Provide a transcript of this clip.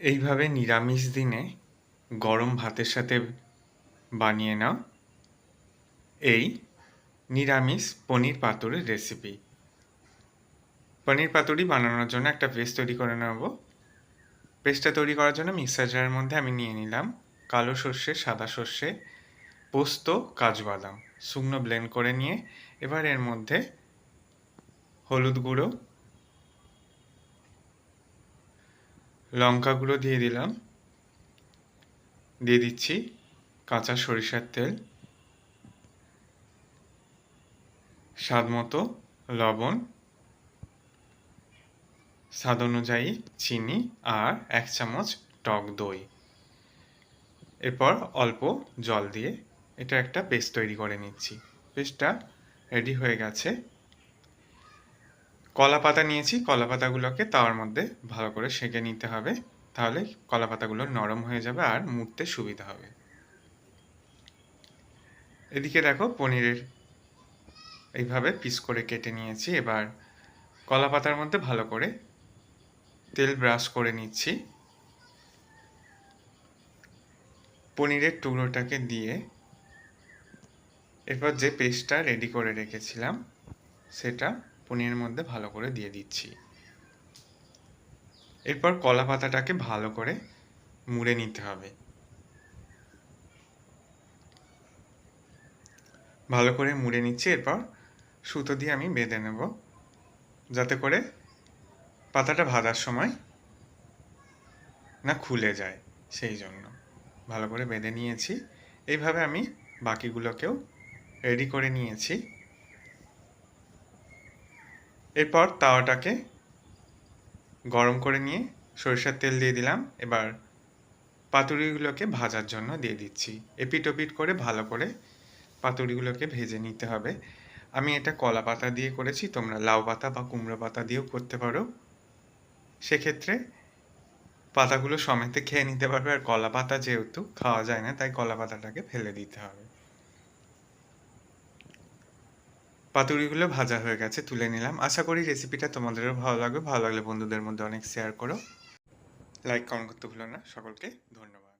এইভাবে নিরামিষ দিনে গরম ভাতের সাথে বানিয়ে নাও। এই নিরামিষ পনির পাতুরির রেসিপি পনির পাতুরি বানানোর জন্য একটা পেস্ট তৈরি করে নেব। পেস্টটা তৈরি করার জন্য মিক্সার জারের মধ্যে আমি নিয়ে নিলাম কালো সর্ষে, সাদা সর্ষে, পোস্ত কাজু বাদাম শুকনো ব্লেন্ড করে নিয়ে এবার এর মধ্যে হলুদ গুঁড়ো লঙ্কা গুঁড়ো দিয়ে দিলাম। দিয়ে দিচ্ছি কাঁচা সরিষার তেল। স্বাদ মতো লবণ। স্বাদ অনুযায়ী চিনি আর এক চামচ টক দই। এরপর অল্প জল দিয়ে এটা একটা পেস্ট তৈরি করে নিচ্ছি। পেস্টটা রেডি হয়ে গেছে। কলা পাতা নিয়েছি কলা পাতাগুলোকে তাওয়ার মধ্যে ভালো করে সেঁকে নিতে হবে, তাহলে কলা পাতাগুলো নরম হয়ে যাবে আর মুড়তে সুবিধা হবে। এদিকে দেখো পনিরের এইভাবে পিস করে কেটে নিয়েছি, এবার কলা পাতার মধ্যে ভালো করে তেল ব্রাশ করে নিচ্ছি। পনিরের টুকরোটাকে দিয়ে এরপর যে পেস্টটা রেডি করে রেখেছিলাম, সেটা পনিরের মধ্যে ভালো করে দিয়ে দিচ্ছি। এরপর কলা পাতাটাকে ভালো করে মুড়ে নিতে হবে। ভালো করে মুড়ে নিচ্ছি, এরপর সুতো দিয়ে আমি বেঁধে নেব। যাতে করে পাতাটা ভাজার সময় না খুলে যায়, সেই জন্য। ভালো করে বেঁধে নিয়েছি। এইভাবে আমি বাকিগুলোকেও রেডি করে নিয়েছি। এরপর তাওয়াটাকে গরম করে নিয়ে সরিষার তেল দিয়ে দিলাম। এবার পাতুরিগুলোকে ভাজার জন্য দিয়ে দিচ্ছি। এপিট ওপিট করে ভালো করে পাতুরিগুলোকে ভেজে নিতে হবে। আমি এটা কলা পাতা দিয়ে করেছি, তোমরা লাউ পাতা বা কুমড়ো পাতা দিয়েও করতে পারো। সেক্ষেত্রে পাতাগুলো সমেতে খেয়ে নিতে পারবে। আর কলা পাতা যেহেতু খাওয়া যায় না, তাই কলা পাতাটাকে ফেলে দিতে হবে। পাতুরিগুলো ভাজা হয়ে গেছে, তুলে নিলাম। আশা করি রেসিপিটা তোমাদেরও ভালো লাগবে। ভালো লাগলে বন্ধুদের মধ্যে অনেক শেয়ার করো। লাইক কমেন্ট করতে ভুলো না। সকলকে ধন্যবাদ।